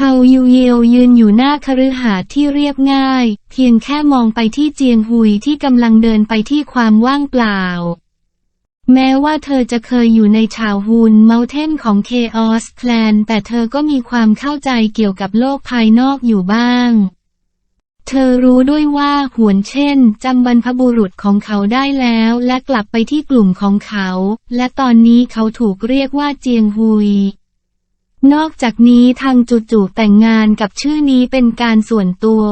ชาวยูเยวยืนอยู่หน้าคฤหาสน์ที่เรียบง่าย เพียงแค่มองไปที่เจียงหุยที่กำลังเดินไปที่ความว่างเปล่า แม้ว่าเธอจะเคยอยู่ในชาวฮุนเมลเทนของเคออสแคลนแต่เธอก็มีความเข้าใจเกี่ยวกับโลกภายนอกอยู่บ้าง เธอรู้ด้วยว่าหวนเช่นจำบรรพบุรุษของเขาได้แล้วและกลับไปที่กลุ่มของเขา และตอนนี้เขาถูกเรียกว่าเจียงฮุย นอกจากนี้ทางจู่ๆแต่งงานกับชื่อนี้เป็นการส่วนตัว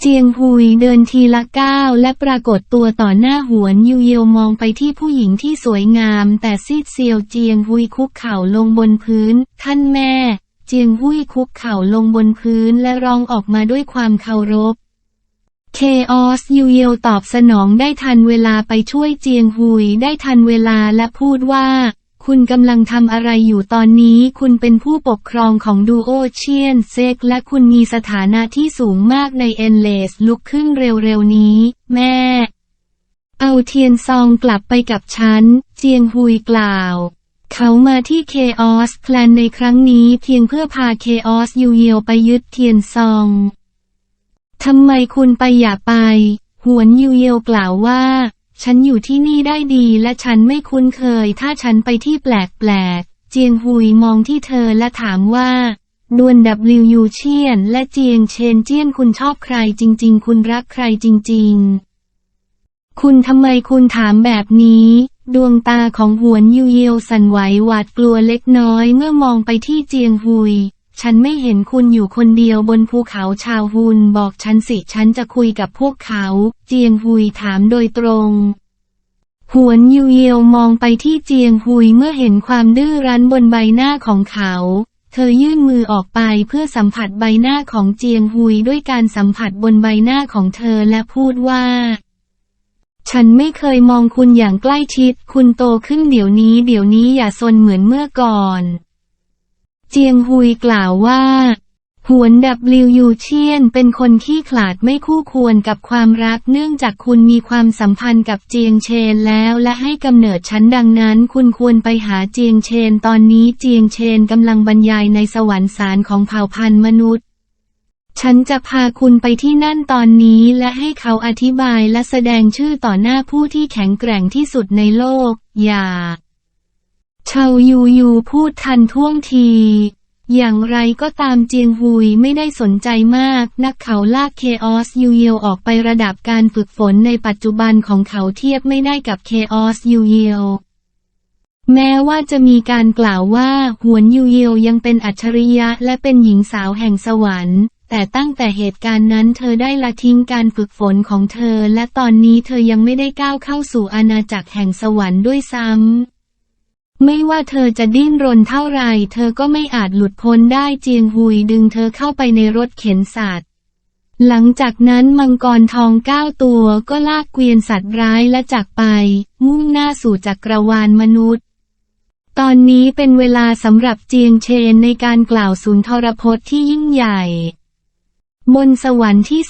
เจียงฮุยเดินทีละก้าวและปรากฏตัวต่อหน้าหวนยูเยวมองไปที่ผู้หญิงที่สวยงาม แต่ซีดเซียวเจียงฮุยคุกเข่าลงบนพื้น ท่านแม่ เจียงฮุยคุกเข่าลงบนพื้นและร้องออกมาด้วยความเคารพเคออสยูเยวตอบสนองได้ทันเวลาไปช่วยเจียงฮุยได้ทันเวลาและพูดว่า คุณกำลังทำอะไรอยู่ตอนนี้ คุณเป็นผู้ปกครองของดูโอเชียนเซกและคุณมีสถานะที่สูงมากในเอ็นเลสลุกขึ้นเร็วๆนี้ แม่ เอาเทียนซองกลับไปกับฉัน เจียงฮุยกล่าว เขามาที่เคออสแคลนในครั้งนี้เพียงเพื่อพาเคออสยูเยวไปยึดเทียนซองทำไมคุณไปอย่าไป หวนยูเยวกล่าวว่า ฉันอยู่ที่นี่ได้ดีและฉันไม่คุ้นเคย ถ้าฉันไปที่แปลกๆ เจียงฮุยมองที่เธอและถามว่า ดวนดับลิวยูเชียน และเจียงเชนเจียนคุณชอบใครจริง ๆ คุณรักใครจริง ๆ คุณทำไมคุณถามแบบนี้ ดวงตาของหวนยูเยวสั่นไหวหวาดกลัวเล็กน้อยเมื่อมองไปที่เจียงฮุย ฉันไม่เห็นคุณอยู่คนเดียวบนภูเขาชาวฮุนบอกฉันสิฉันจะคุยกับพวกเขา เจียงฮุยถามโดยตรง หวนยูเยวมองไปที่เจียงฮุยเมื่อเห็นความดื้อรั้นบนใบหน้าของเขา เธอยื่นมือออกไปเพื่อสัมผัสใบหน้าของเจียงฮุยด้วยการสัมผัสบนใบหน้าของเธอและพูดว่าฉันไม่เคยมองคุณอย่างใกล้ชิด คุณโตขึ้นเดี๋ยวนี้ เดี๋ยวนี้อย่าซนเหมือนเมื่อก่อน เจียงฮุยกล่าวว่าหวนดับลิวยูเชียนเป็นคนขี้ขลาดไม่คู่ควรกับความรักเนื่องจากคุณมีความสัมพันธ์กับเจียงเชนแล้วและให้กำเนิดฉันดังนั้น คุณควรไปหาเจียงเชน ตอนนี้เจียงเชนกำลังบรรยายในสวรรค์สารของเผ่าพันธุ์มนุษย์ ฉันจะพาคุณไปที่นั่นตอนนี้และให้เขาอธิบายและแสดงชื่อต่อหน้าผู้ที่แข็งแกร่งที่สุดในโลก อย่า ชาวยูยูพูดทันท่วงที อย่างไรก็ตามเจียงฮุยไม่ได้สนใจมาก นักเขาลากเคออสยูเยวออกไประดับการฝึกฝนในปัจจุบันของเขาเทียบไม่ได้กับเคออสยูเยวแม้ว่าจะมีการกล่าวว่าหวนยูเยวยังเป็นอัจฉริยะและเป็นหญิงสาวแห่งสวรรค์ แต่ตั้งแต่เหตุการณ์นั้นเธอได้ละทิ้งการฝึกฝนของเธอ และตอนนี้เธอยังไม่ได้ก้าวเข้าสู่อาณาจักรแห่งสวรรค์ด้วยซ้ำ ไม่ว่าเธอจะดิ้นรนเท่าไรเธอก็ไม่อาจหลุดพ้นได้เจียงฮุยดึงเธอเข้าไปในรถเข็นสัตว์ หลังจากนั้นมังกรทองเก้าตัวก็ลากเกวียนสัตว์ร้ายและจากไป มุ่งหน้าสู่จักรวาลมนุษย์ ตอนนี้เป็นเวลาสำหรับเจียงเชนในการกล่าวสุนทรพจน์ที่ยิ่งใหญ่บนสวรรค์ที่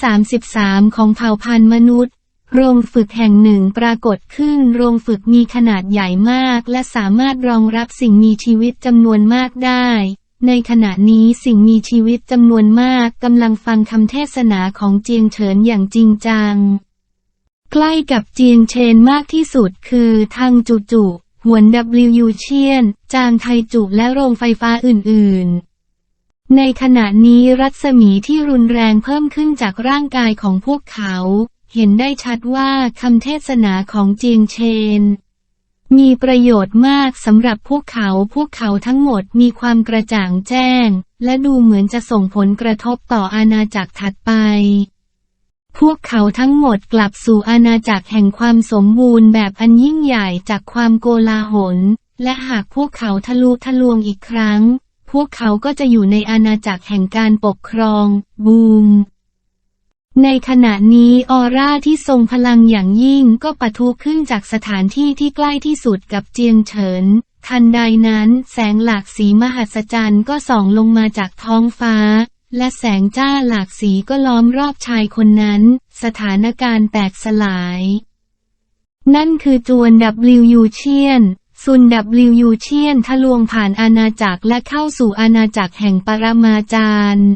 33 ของเผ่าพันธุ์มนุษย์ โรงฝึกแห่งหนึ่งปรากฏขึ้น โรงฝึกมีขนาดใหญ่มาก และสามารถรองรับสิ่งมีชีวิตจำนวนมากได้ ในขณะนี้สิ่งมีชีวิตจำนวนมากกำลังฟังคำเทศนาของเจียงเฉินอย่างจริงจัง ใกล้กับเจียงเชนมากที่สุดคือทางจุจุหวน W เชียน จางไทจุและโรงไฟฟ้าอื่นๆในขณะนี้รัศมีที่รุนแรงเพิ่มขึ้นจากร่างกายของพวกเขา เห็นได้ชัดว่าคำเทศนาของเจียงเชน มีประโยชน์มากสำหรับพวกเขาพวกเขาทั้งหมดมีความกระจ่างแจ้ง และดูเหมือนจะส่งผลกระทบต่ออาณาจักรถัดไป พวกเขาทั้งหมดกลับสู่อาณาจักรแห่งความสมบูรณ์แบบอันยิ่งใหญ่จากความโกลาหล และหากพวกเขาทะลุทะลวงอีกครั้ง พวกเขาก็จะอยู่ในอาณาจักรแห่งการปกครอง บูม ในขณะนี้ออร่าที่ทรงพลังอย่างยิ่งก็ปะทุขึ้นจากสถานที่ที่ใกล้ที่สุดกับเจียงเฉิน ทันใดนั้นแสงหลากสีมหัศจรรย์ก็ส่องลงมาจากท้องฟ้า และแสงจ้าหลากสีก็ล้อมรอบชายคนนั้น สถานการณ์แตกสลาย นั่นคือจวน WU เชียนซุนดับลิวยูเชียนทะลวงผ่านอาณาจักรและเข้าสู่อาณาจักรแห่งปรมาจารย์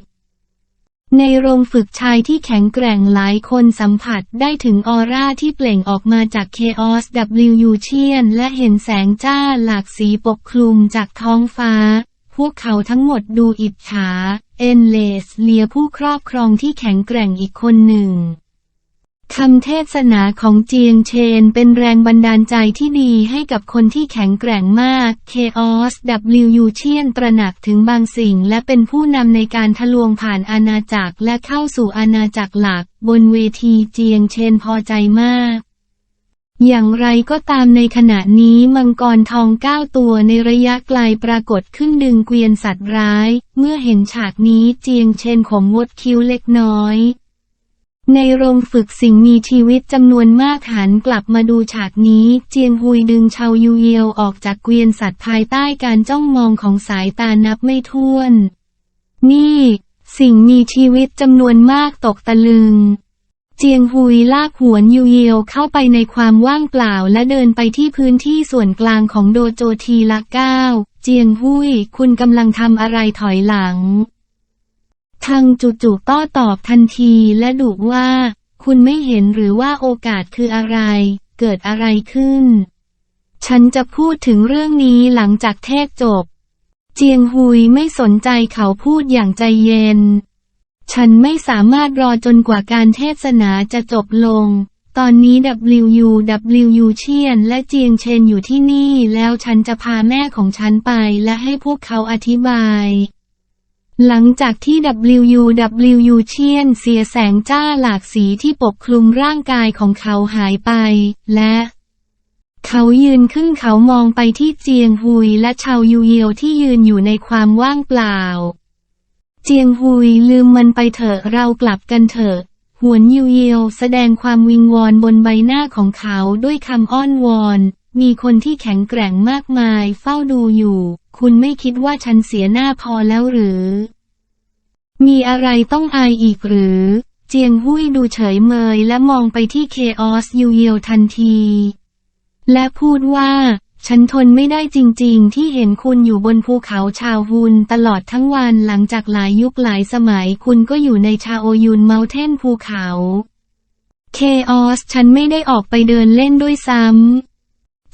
ในโรงฝึกชายที่แข็งแกร่งหลายคนสัมผัสได้ถึงออร่าที่เปล่งออกมาจากเคออสดับลิวยูเชียนและเห็นแสงจ้าหลากสีปกคลุมจากท้องฟ้า พวกเขาทั้งหมดดูอิจฉา เอนเลสเลียผู้ครอบครองที่แข็งแกร่งอีกคนหนึ่ง คำเทศนาของเจียงเชนเป็นแรงบันดาลใจที่ดีให้กับคนที่แข็งแกร่งมาก Chaos W เชียนตระหนักถึงบางสิ่ง และเป็นผู้นำในการทะลวงผ่านอาณาจักรและเข้าสู่อาณาจักรหลัก บนเวทีเจียงเชนพอใจมาก อย่างไรก็ตามในขณะนี้มังกรทองเก้าตัวในระยะไกลปรากฏขึ้นดึงเกวียนสัตว์ร้าย เมื่อเห็นฉากนี้เจียงเชนขมวดคิ้วเล็กน้อย ในโรงฝึกสิ่งมีชีวิตจำนวนมากหันกลับมาดูฉากนี้ เจียงฮุยดึงชาวยูเยียวออกจากเกวียนสัตว์ภายใต้การจ้องมองของสายตานับไม่ถ้วน นี่ สิ่งมีชีวิตจำนวนมากตกตะลึง เจียงฮุยลากหวนยูเยียวเข้าไปในความว่างเปล่าและเดินไปที่พื้นที่ส่วนกลางของโดโจทีละเก้าเจียงฮุยคุณกำลังทำอะไรถอยหลัง ทางจุๆต้อตอบทันทีและดุว่า คุณไม่เห็นหรือว่าโอกาสคืออะไร เกิดอะไรขึ้น ฉันจะพูดถึงเรื่องนี้หลังจากเทศจบ เจียงฮุยไม่สนใจเขาพูดอย่างใจเย็น ฉันไม่สามารถรอจนกว่าการเทศนาจะจบลง ตอนนี้ WU WU เชียนและเจียงเชนอยู่ที่นี่แล้วฉันจะพาแม่ของฉันไปและให้พวกเขาอธิบาย หลังจากที่ WUWU เชียนเสียแสงจ้าหลากสีที่ปกคลุมร่างกายของเขาหายไป และ เขายืนขึ้นเขามองไปที่เจียงฮุยและชาวยูเยียวที่ยืนอยู่ในความว่างเปล่า เจียงฮุยลืมมันไปเถอะเรากลับกันเถอะหวนยูเยียวแสดงความวิงวอนบนใบหน้าของเขาด้วยคำอ้อนวอน มีคนที่แข็งแกร่งมากมายเฝ้าดูอยู่ คุณไม่คิดว่าฉันเสียหน้าพอแล้วหรือ มีอะไรต้องอายอีกหรือ เจียงหุยดูเฉยเมยและมองไปที่เคออสยูเยียวทันที และพูดว่า ฉันทนไม่ได้จริงๆ ที่เห็นคุณอยู่บนภูเขาชาวฮุนตลอดทั้งวันหลังจากหลายยุคหลายสมัยคุณก็อยู่ในชาโอยุนเมลเทนภูเขา เคออสฉันไม่ได้ออกไปเดินเล่นด้วยซ้ำ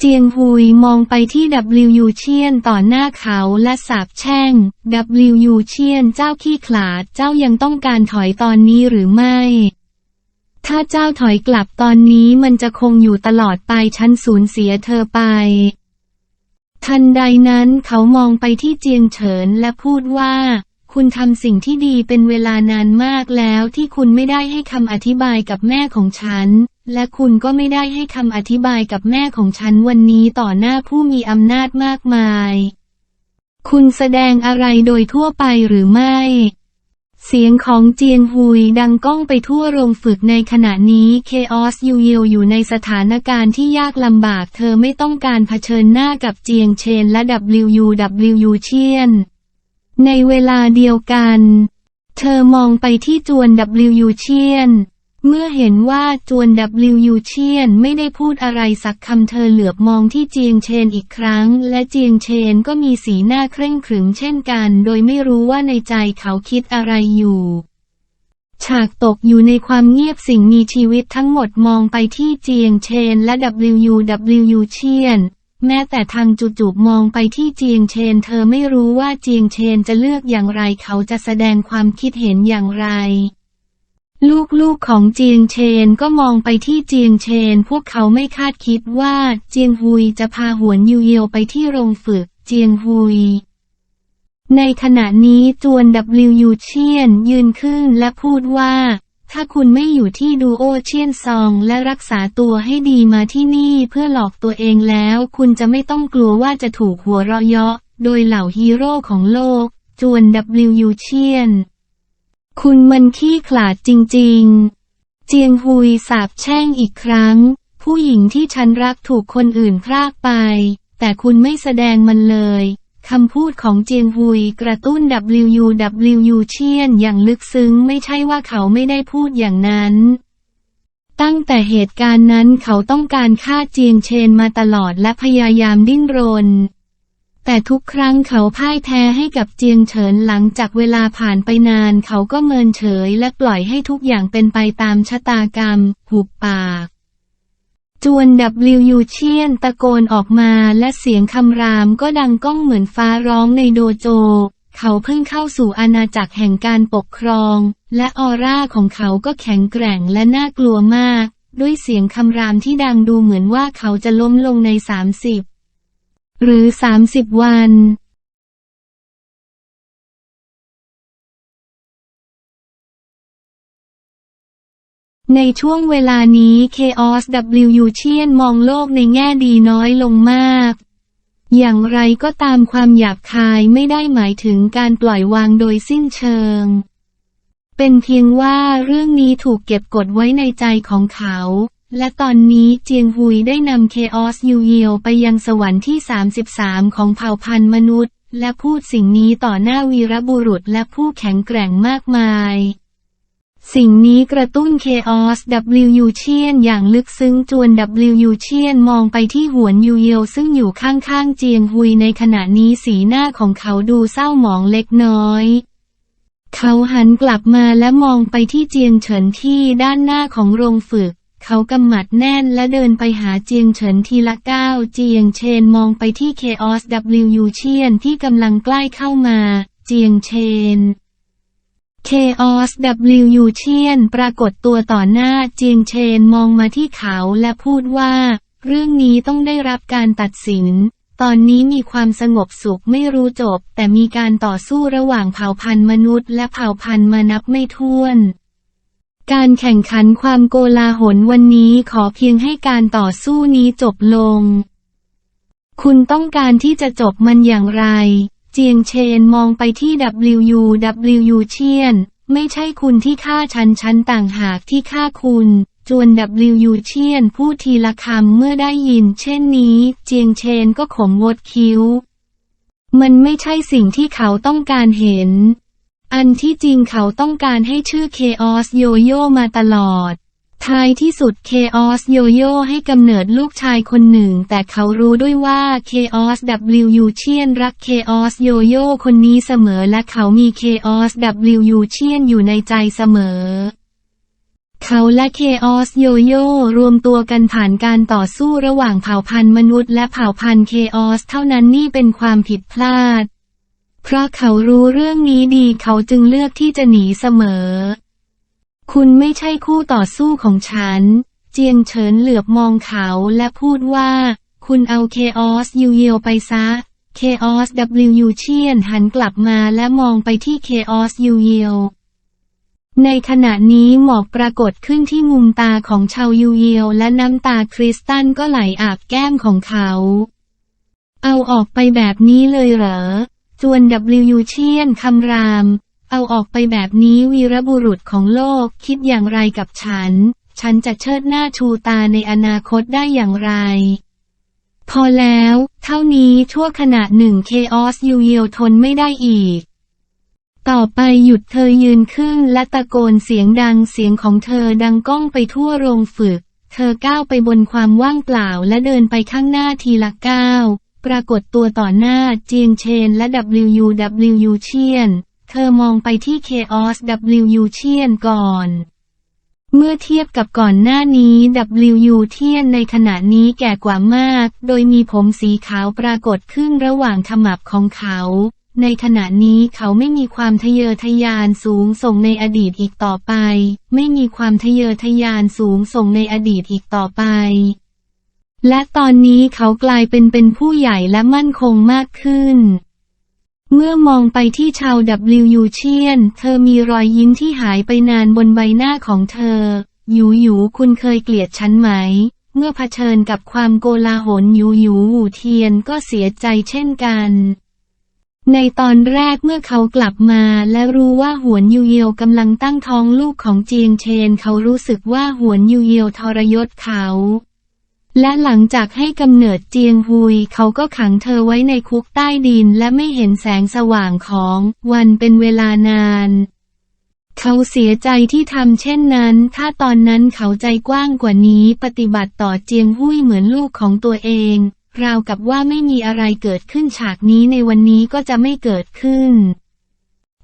เจียงฮุยมองไปที่ WU เชียนต่อหน้าเขาและสาบแช่ง WU เชียนเจ้าขี้ขลาดเจ้ายังต้องการถอยตอนนี้หรือไม่ ถ้าเจ้าถอยกลับตอนนี้มันจะคงอยู่ตลอดไปฉันสูญเสียเธอไป ทันใดนั้นเขามองไปที่เจียงเฉินและพูดว่า คุณทำสิ่งที่ดีเป็นเวลานานมากแล้วที่คุณไม่ได้ให้คำอธิบายกับแม่ของฉัน และคุณก็ไม่ได้ให้คำอธิบายกับแม่ของฉันวันนี้ต่อหน้าผู้มีอำนาจมากมาย คุณแสดงอะไรโดยทั่วไปหรือไม่ เสียงของเจียงฮุยดังก้องไปทั่วโรงฝึกในขณะนี้เคออสยูเยียวอยู่ในสถานการณ์ที่ยากลำบาก เธอไม่ต้องการเผชิญหน้ากับเจียงเชนและ WUWU เชียน ในเวลาเดียวกัน เธอมองไปที่จวน WU เชียน เมื่อเห็นว่าจวน WU เชียนไม่ได้พูดอะไรสักคำเธอเหลือบมองที่เจียงเชนอีกครั้ง และเจียงเชนก็มีสีหน้าเคร่งขรึมเช่นกัน โดยไม่รู้ว่าในใจเขาคิดอะไรอยู่ฉากตกอยู่ในความเงียบสิ่งมีชีวิตทั้งหมดมองไปที่เจียงเชนและ WUWU เชียน แม้แต่ทางจุจูบมองไปที่เจียงเชน เธอไม่รู้ว่าเจียงเชนจะเลือกอย่างไรเขาจะแสดงความคิดเห็นอย่างไร ลูกๆของเจียงเชนก็มองไปที่เจียงเชน พวกเขาไม่คาดคิดว่าเจียงฮุยจะพาหวนยูเยียวไปที่โรงฝึกเจียงฮุย ในขณะนี้จวน WU เชียนยืนขึ้นและพูดว่า ถ้าคุณไม่อยู่ที่ดูโอเชียนซองและรักษาตัวให้ดีมาที่นี่เพื่อหลอกตัวเองแล้ว คุณจะไม่ต้องกลัวว่าจะถูกหัวเราะเยาะ โดยเหล่าฮีโร่ของโลก จวน WU เชียน คุณมันขี้ขลาดจริงๆ เจียงฮุยสาบแช่งอีกครั้ง ผู้หญิงที่ฉันรักถูกคนอื่นพรากไป แต่คุณไม่แสดงมันเลยคำพูดของเจียงฮุยกระตุ้น WUWU เชียนอย่างลึกซึ้งไม่ใช่ว่าเขาไม่ได้พูดอย่างนั้น ตั้งแต่เหตุการณ์นั้นเขาต้องการฆ่าเจียงเชนมาตลอดและพยายามดิ้นรน แต่ทุกครั้งเขาพ่ายแพ้ให้กับเจียงเฉินหลังจากเวลาผ่านไปนานเขาก็เมินเฉยและปล่อยให้ทุกอย่างเป็นไปตามชะตากรรม หุบปาก จวนดับลิวยูเชียนตะโกนออกมาและเสียงคำรามก็ดังก้องเหมือนฟ้าร้องในโดโจ เขาเพิ่งเข้าสู่อาณาจักรแห่งการปกครอง และออร่าของเขาก็แข็งแกร่งและน่ากลัวมาก ด้วยเสียงคำรามที่ดังดูเหมือนว่าเขาจะล้มลงใน30 หรือ 30 วันในช่วงเวลานี้ Chaos W เชียนมองโลกในแง่ดีน้อยลงมาก อย่างไรก็ตามความหยาบคายไม่ได้หมายถึงการปล่อยวางโดยสิ้นเชิง เป็นเพียงว่าเรื่องนี้ถูกเก็บกดไว้ในใจของเขา และตอนนี้เจียงฮุยได้นำ Chaos ยูเยียวไปยังสวรรค์ที่ 33 ของเผ่าพันธุ์มนุษย์ และพูดสิ่งนี้ต่อหน้าวีรบุรุษและผู้แข็งแกร่งมากมาย สิ่งนี้กระตุ้น Chaos W เชียนอย่างลึกซึ้งจวน W เชียนมองไปที่หวนยูเยียวซึ่งอยู่ข้างๆเจียงฮุยในขณะนี้สีหน้าของเขาดูเศร้าหมองเล็กน้อยเขาหันกลับมาและมองไปที่เจียงเฉินที่ด้านหน้าของโรงฝึก เขากำหมัดแน่นและเดินไปหาเจียงเฉินทีละก้าวเจียงเชนมองไปที่ Chaos W เชียนที่กำลังใกล้เข้ามา เจียงเชน Chaos W เชียนปรากฏตัวต่อหน้าเจียงเชนมองมาที่เขาและพูดว่า เรื่องนี้ต้องได้รับการตัดสิน ตอนนี้มีความสงบสุขไม่รู้จบ แต่มีการต่อสู้ระหว่างเผ่าพันธุ์มนุษย์และเผ่าพันธุ์มานับไม่ถ้วน การแข่งขันความโกลาหลวันนี้ขอเพียงให้การต่อสู้นี้จบลง คุณต้องการที่จะจบมันอย่างไร เจียงเชนมองไปที่ WU WU เชียน ไม่ใช่คุณที่ฆ่าฉันฉันต่างหากที่ฆ่าคุณจวน WU เชียนพูดทีละคำเมื่อได้ยิน เช่นนี้ เจียงเชนก็ขมวดคิ้ว มันไม่ใช่สิ่งที่เขาต้องการเห็น อันที่จริงเขาต้องการให้ชื่อ Chaos โยโย่มาตลอด ท้ายที่สุด Chaos โยโย่ให้กำเนิดลูกชายคนหนึ่ง แต่เขารู้ด้วยว่า Chaos W เชียนรัก Chaos โยโย่คนนี้เสมอและเขามี Chaos W เชียนอยู่ในใจเสมอเขาและ Chaos โยโย่รวมตัวกันผ่านการต่อสู้ระหว่างเผ่าพันธุ์มนุษย์และเผ่าพันธุ์ Chaos เท่านั้นนี่เป็นความผิดพลาด พราะเขารู้เรื่องนี้ดีเขาจึงเลือกที่จะหนีเสมอ คุณไม่ใช่คู่ต่อสู้ของฉัน เจียงเฉินเหลือบมองเขาและพูดว่า คุณเอาเคออสยูเยียวไปซะเคออส W เชียนหันกลับมาและมองไปที่เคออสยูเยียวในขณะนี้หมอกปรากฏขึ้นที่มุมตาของชาวยูเยียวและน้ำตาคริสตัลก็ไหลอาบแก้มของเขา เอาออกไปแบบนี้เลยเหรอ จวน W เชียนคำราม เอาออกไปแบบนี้วีรบุรุษของโลกคิดอย่างไรกับฉัน ฉันจะเชิดหน้าชูตาในอนาคตได้อย่างไร พอแล้ว เท่านี้ชั่วขณะหนึ่งเคออสยูเยียวทนไม่ได้อีก ต่อไปหยุดเธอยืนขึ้นและตะโกนเสียงดังเสียงของเธอดังก้องไปทั่วโรงฝึก เธอก้าวไปบนความว่างเปล่าและเดินไปข้างหน้าทีละก้าว ปรากฏตัวต่อหน้าเจียงเชนและ WUW เชียน เธอมองไปที่ Chaos WU เชียนก่อน เมื่อเทียบกับก่อนหน้านี้ WU เทียนในขณะนี้แก่กว่ามาก โดยมีผมสีขาวปรากฏขึ้นระหว่างขมับของเขา ในขณะนี้เขาไม่มีความทะเยอทะยานสูงส่งในอดีตอีกต่อไป ไม่มีความทะเยอทะยานสูงส่งในอดีตอีกต่อไป และตอนนี้เขากลายเป็นเป็นผู้ใหญ่และมั่นคงมากขึ้น เมื่อมองไปที่ชาว W เชียน เธอมีรอยยิ้มที่หายไปนานบนใบหน้าของเธอ หยูหยูคุณเคยเกลียดฉันไหม เมื่อเผชิญกับความโกลาหลหยูหยูหูเทียนก็เสียใจเช่นกันในตอนแรกเมื่อเขากลับมาและรู้ว่าหวนยูเยียวกำลังตั้งท้องลูกของเจียงเชน เขารู้สึกว่าหวนยูเยียวทรยศเขา และหลังจากให้กำเนิดเจียงฮุยเขาก็ขังเธอไว้ในคุกใต้ดินและไม่เห็นแสงสว่างของวันเป็นเวลานาน เขาเสียใจที่ทำเช่นนั้น ถ้าตอนนั้นเขาใจกว้างกว่านี้ปฏิบัติต่อเจียงหุ้ยเหมือนลูกของตัวเอง ราวกับว่าไม่มีอะไรเกิดขึ้นฉากนี้ในวันนี้ก็จะไม่เกิดขึ้น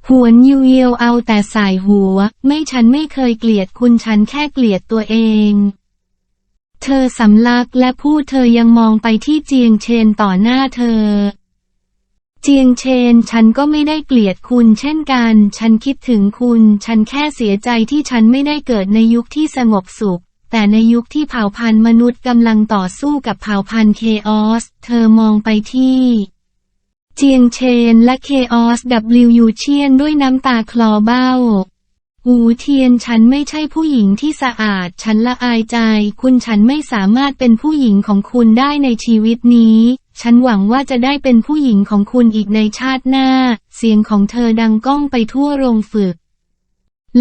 หวนยูเยียวเอาแต่สายหัว ไม่ฉันไม่เคยเกลียดคุณฉันแค่เกลียดตัวเอง เธอสำลักและพูดเธอยังมองไปที่เจียงเชนต่อหน้าเธอ เจียงเชนฉันก็ไม่ได้เกลียดคุณเช่นกัน ฉันคิดถึงคุณ ฉันแค่เสียใจที่ฉันไม่ได้เกิดในยุคที่สงบสุข แต่ในยุคที่เผ่าพันธุ์มนุษย์กำลังต่อสู้กับเผ่าพันธุ์เคออส เธอมองไปที่เจียงเชนและเคออส W เชียนด้วยน้ำตาคลอเบ้า หูเทียนฉันไม่ใช่ผู้หญิงที่สะอาด ฉันละอายใจ คุณฉันไม่สามารถเป็นผู้หญิงของคุณได้ในชีวิตนี้ ฉันหวังว่าจะได้เป็นผู้หญิงของคุณอีกในชาติหน้า เสียงของเธอดังก้องไปทั่วโรงฝึก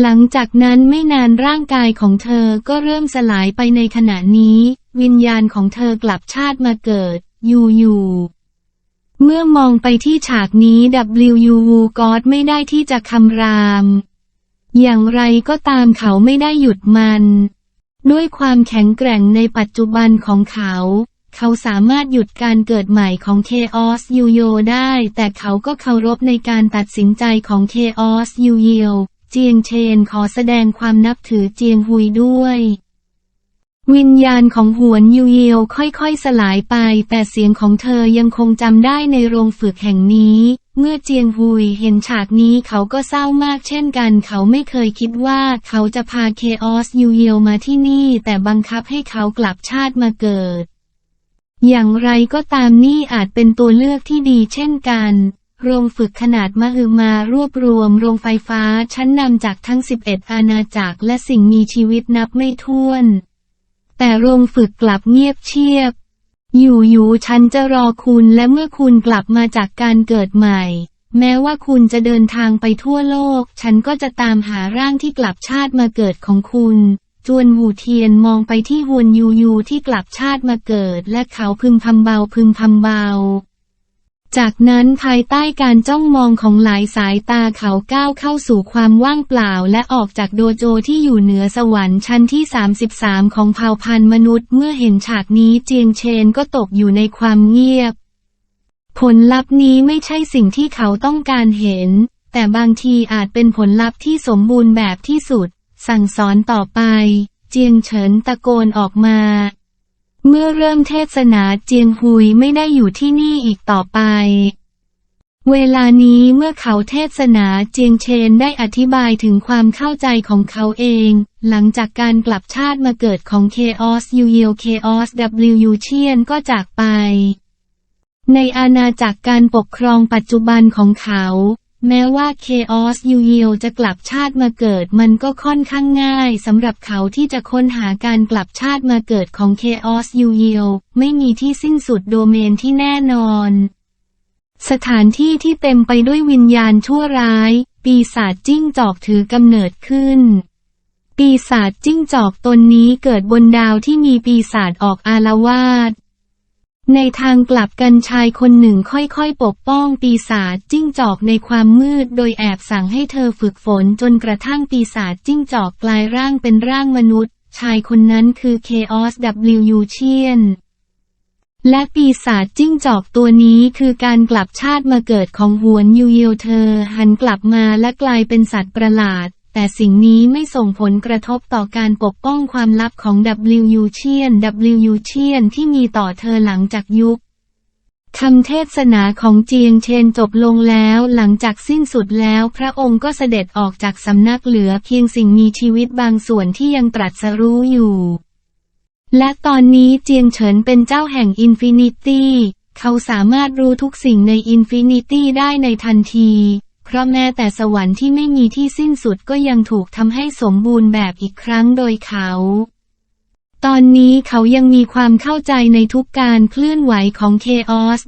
หลังจากนั้นไม่นานร่างกายของเธอก็เริ่มสลายไปในขณะนี้ วิญญาณของเธอกลับชาติมาเกิด อยู่อยู่เมื่อมองไปที่ฉากนี้ W w กอดไม่ได้ที่จะคำราม อย่างไรก็ตามเขาไม่ได้หยุดมัน ด้วยความแข็งแกร่งในปัจจุบันของเขา เขาสามารถหยุดการเกิดใหม่ของเคออสยูโยได้ แต่เขาก็เคารพในการตัดสินใจของเคออสยูเยวเจียงเชนขอแสดงความนับถือเจียงฮุยด้วยวิญญาณของหวนยูเยวค่อยๆ สลายไป แต่เสียงของเธอยังคงจำได้ในโรงฝึกแห่งนี้ เมื่อเจียงฮุยเห็นฉากนี้เขาก็เศร้ามากเช่นกัน เขาไม่เคยคิดว่าเขาจะพาเคออสยูเยวมาที่นี่ แต่บังคับให้เขากลับชาติมาเกิด อย่างไรก็ตามนี่อาจเป็นตัวเลือกที่ดีเช่นกันโรงฝึกขนาดมหึมารวบรวมโรงไฟฟ้าชั้นนำจากทั้ง 11 อาณาจักรและสิ่งมีชีวิตนับไม่ถ้วน แต่โรงฝึกกลับเงียบเชียบ อยู่ๆฉันจะรอคุณและเมื่อคุณกลับมาจากการเกิดใหม่ แม้ว่าคุณจะเดินทางไปทั่วโลก ฉันก็จะตามหาร่างที่กลับชาติมาเกิดของคุณ จวนหูเทียนมองไปที่ฮวนยูยูที่กลับชาติมาเกิด และเขาพึมพำเบาพึมพำเบา จากนั้นภายใต้การจ้องมองของหลายสายตาเขาก้าวเข้าสู่ความว่างเปล่า และออกจากโดโจที่อยู่เหนือสวรรค์ชั้นที่ 33 ของเผ่าพันธุ์มนุษย์ เมื่อเห็นฉากนี้เจียงเชนก็ตกอยู่ในความเงียบ ผลลัพธ์นี้ไม่ใช่สิ่งที่เขาต้องการเห็น แต่บางทีอาจเป็นผลลัพธ์ที่สมบูรณ์แบบที่สุด สั่งสอนต่อไป เจียงเฉินตะโกนออกมา เมื่อเริ่มเทศนาเจียงฮุยไม่ได้อยู่ที่นี่อีกต่อไป เวลานี้เมื่อเขาเทศนาเจียงเชนได้อธิบายถึงความเข้าใจของเขาเอง หลังจากการกลับชาติมาเกิดของเคออสยูเยลเคออส W เชียนก็จากไป ในอาณาจักรการปกครองปัจจุบันของเขา แม้ว่าเคออสยูเยลจะกลับชาติมาเกิดมันก็ค่อนข้างง่ายสำหรับเขาที่จะค้นหาการกลับชาติมาเกิดของเคออสยูเยลไม่มีที่สิ้นสุดโดเมนที่แน่นอน สถานที่ที่เต็มไปด้วยวิญญาณชั่วร้าย ปีศาจจิ้งจอกถือกำเนิดขึ้น ปีศาจจิ้งจอกตนนี้เกิดบนดาวที่มีปีศาจออกอาละวาด ในทางกลับกันชายคนหนึ่งค่อยๆ ปกป้องปีศาจจิ้งจอกในความมืด โดยแอบสั่งให้เธอฝึกฝนจนกระทั่งปีศาจจิ้งจอกกลายร่างเป็นร่างมนุษย์ ชายคนนั้นคือ Chaos W เชียน และปีศาจจิ้งจอกตัวนี้คือการกลับชาติมาเกิดของหวนยูเยวเธอ หันกลับมาและกลายเป็นสัตว์ประหลาด แต่สิ่งนี้ไม่ส่งผลกระทบต่อการปกป้องความลับของ W เชียน W เชียนที่มีต่อเธอหลังจากยุคคำเทศนาของเจียงเชนจบลงแล้วหลังจากสิ้นสุดแล้วพระองค์ก็เสด็จออกจากสำนักเหลือเพียงสิ่งมีชีวิตบางส่วนที่ยังตรัสรู้อยู่ และตอนนี้เจียงเฉินเป็นเจ้าแห่งอินฟินิตี้ เขาสามารถรู้ทุกสิ่งในอินฟินิตี้ได้ในทันที เพราะแม้แต่สวรรค์ที่ไม่มีที่สิ้นสุดก็ยังถูกทำให้สมบูรณ์แบบอีกครั้งโดยเขา ตอนนี้เขายังมีความเข้าใจในทุกการเคลื่อนไหวของ Chaos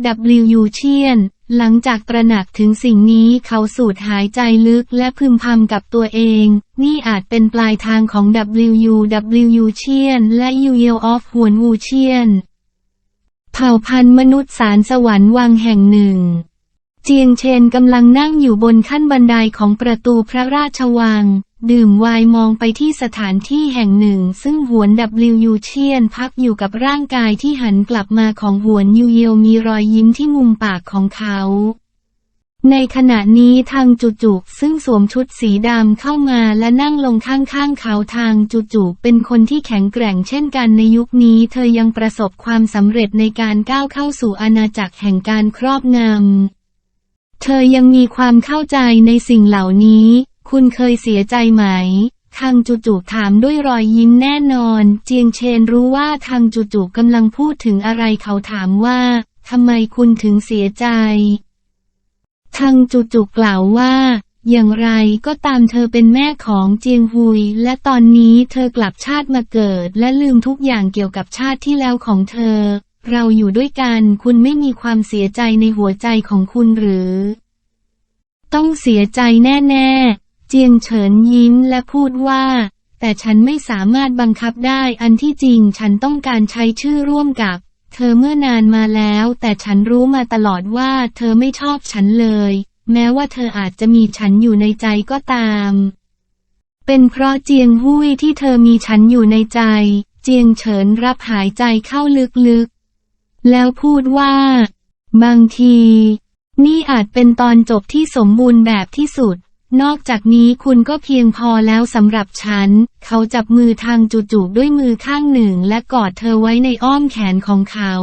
W เชียนหลังจากตระหนักถึงสิ่งนี้เขาสูดหายใจลึกและพึมพำกับตัวเอง นี่อาจเป็นปลายทางของ W U W เชียนและ U Yell of หวนวูเชียน เผ่าพันธุ์มนุษย์สารสวรรค์วังแห่งหนึ่ง เจียงเชนกำลังนั่งอยู่บนขั้นบันไดของประตูพระราชวัง ดื่มไวน์มองไปที่สถานที่แห่งหนึ่ง ซึ่งหวนดับลิวเชียนพักอยู่กับร่างกายที่หันกลับมาของหวนยูเยลมีรอยยิ้มที่มุมปากของเขา ในขณะนี้ทางจุจุซึ่งสวมชุดสีดำเข้ามาและนั่งลงข้างๆเขาทางจุจุเป็นคนที่แข็งแกร่งเช่นกันในยุคนี้เธอยังประสบความสำเร็จในการก้าวเข้าสู่อาณาจักรแห่งการครอบงำ เธอยังมีความเข้าใจในสิ่งเหล่านี้ คุณเคยเสียใจไหม คังจุจุถามด้วยรอยยิ้มแน่นอน เจียงเชนรู้ว่าคังจุจุกำลังพูดถึงอะไรเขาถามว่าทำไมคุณถึงเสียใจทังจุจุกล่าวว่า อย่างไรก็ตามเธอเป็นแม่ของเจียงฮุย และตอนนี้เธอกลับชาติมาเกิด และลืมทุกอย่างเกี่ยวกับชาติที่แล้วของเธอ เราอยู่ด้วยกัน คุณไม่มีความเสียใจในหัวใจของคุณหรือ ต้องเสียใจแน่ๆ เจียงเฉินยิ้มและพูดว่า แต่ฉันไม่สามารถบังคับได้ อันที่จริงฉันต้องการใช้ชื่อร่วมกับ เธอเมื่อนานมาแล้ว แต่ฉันรู้มาตลอดว่า เธอไม่ชอบฉันเลย แม้ว่าเธออาจจะมีฉันอยู่ในใจก็ตาม เป็นเพราะเจียงหุ้ยที่เธอมีฉันอยู่ในใจ เจียงเฉินรับหายใจเข้าลึกๆ แล้วพูดว่า บางที นี่อาจเป็นตอนจบที่สมบูรณ์แบบที่สุด นอกจากนี้คุณก็เพียงพอแล้วสำหรับฉัน เขาจับมือทางจุจุด้วยมือข้างหนึ่งและกอดเธอไว้ในอ้อมแขนของเขา